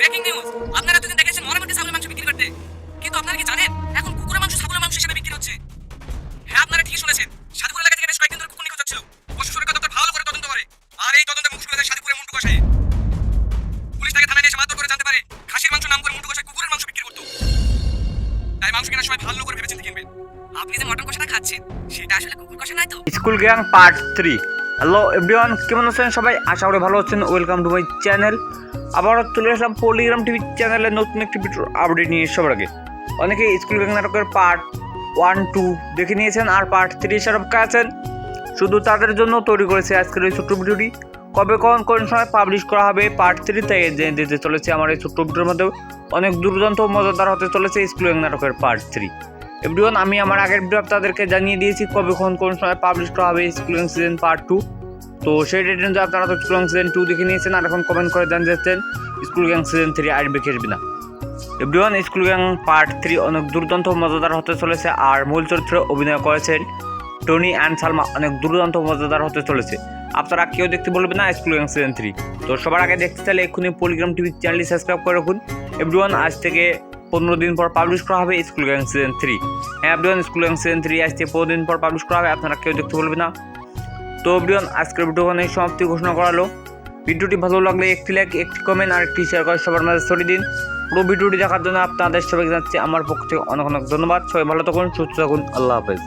Breaking news আপনারা এতদিন দেখেছেন মরামতি ছাগলের মাংস বিক্রি করতে। কিন্তু আপনারা কি জানেন, এখন কুকুরের মাংস ছাগলের মাংস হিসেবে বিক্রি হচ্ছে? হ্যাঁ আপনারা ঠিকই শুনেছেন। সাধুপুর এলাকা থেকে বেশ কয়েকদিন ধরে কুকুর নিখোঁজ হচ্ছিল। পশু সুরক্ষা দপ্তর ভালো করে তদন্ত করে। আর এই তদন্তে মুখ খুলে সাধুপুরের মুন্টু কষাই পুলিশ তাকে থানায় এসে মারধর করে জানতে পারে, খাসির মাংস নাম করে মুন্টু কষাই কুকুরের মাংস বিক্রি করতো। তাই মাংস কেনার সময় ভালো করে ভেবেচিন্তে কিনবেন। আপনি যে মটন কষাটা খাচ্ছেন, সেটা আসলে কুকুর কষা নয় তো? School gang part three. Hello, everyone, কেমন আছেন সবাই? আশা করি ভালো আছেন। Welcome to my channel. আবারও চলে আসলাম পলিগ্রাম টিভি চ্যানেলে নতুন একটি ভিডিওর আপডেট নিয়ে সবার আগে। অনেকে স্কুল গ্যাং নাটকের পার্ট ওয়ান টু দেখে নিয়েছেন আর পার্ট থ্রি অপেক্ষা আছেন। শুধু তাদের জন্য তৈরি করেছে আজকের এই ছোট্ট ভিডিওটি কবে, কখন, কোন সময় পাবলিশ করা হবে পার্ট থ্রি তাই দিতে চলেছে আমার এই ছোট্ট ভিডিওর মধ্যে অনেক দুর্দান্ত মজাদার হতে চলেছে স্কুল গ্যাং নাটকের পার্ট থ্রি এভরিওয়ান আমি আমার আগের ভিডিও আপনাদেরকে জানিয়ে দিয়েছি কবে, কখন, কোন সময় পাবলিশ করা হবে school schooling season part two তো সেই ডেট অনুযায়ী আপনারা তো স্কুলিং সিজন টু দেখে নিয়েছেন, আর এখন কমেন্ট করে জানতে চাচ্ছেন স্কুল গ্যাং সিজন থ্রি আসবে কি আসবে না everyone school gang part three অনেক দুর্দান্ত, মজাদার হতে চলেছে, আর মূল চরিত্রে অভিনয় করেছেন টনি অ্যান্ড সালমা, অনেক দুর্দান্ত, মজাদার হতে চলেছে। আপনারা কেউ দেখতে বলবেন না স্কুল গ্যাং সিজন থ্রি তো সবার আগে দেখতে চাইলে এক্ষুনি পলিগ্রাম টিভি চ্যানেলটি সাবস্ক্রাইব করে রাখুন। এভরিওয়ান আজ থেকে পনেরো দিন পর পাবলিশ করা হবে স্কুল গ্যাং সিজন থ্রি হ্যাঁ everyone school gang season three আজ থেকে পনেরো দিন পর পাবলিশ করা হবে, আপনারা কেউ দেখতে বলবেন না। তো এভরিওয়ান আজকের ভিডিও অনেক সমাপ্তি ঘোষণা করালো। ভিডিওটি ভালো লাগলে একটি লাইক একটি কমেন্ট আর একটি শেয়ার করে সবার মাঝে ছড়িয়ে দিন। পুরো ভিডিওটি দেখার জন্য আপনাদের সবাইকে জানাচ্ছি, আমার পক্ষ থেকে অনেক অনেক ধন্যবাদ। সবাই ভালো থাকুন, সুস্থ থাকুন, আল্লাহ হাফেজ।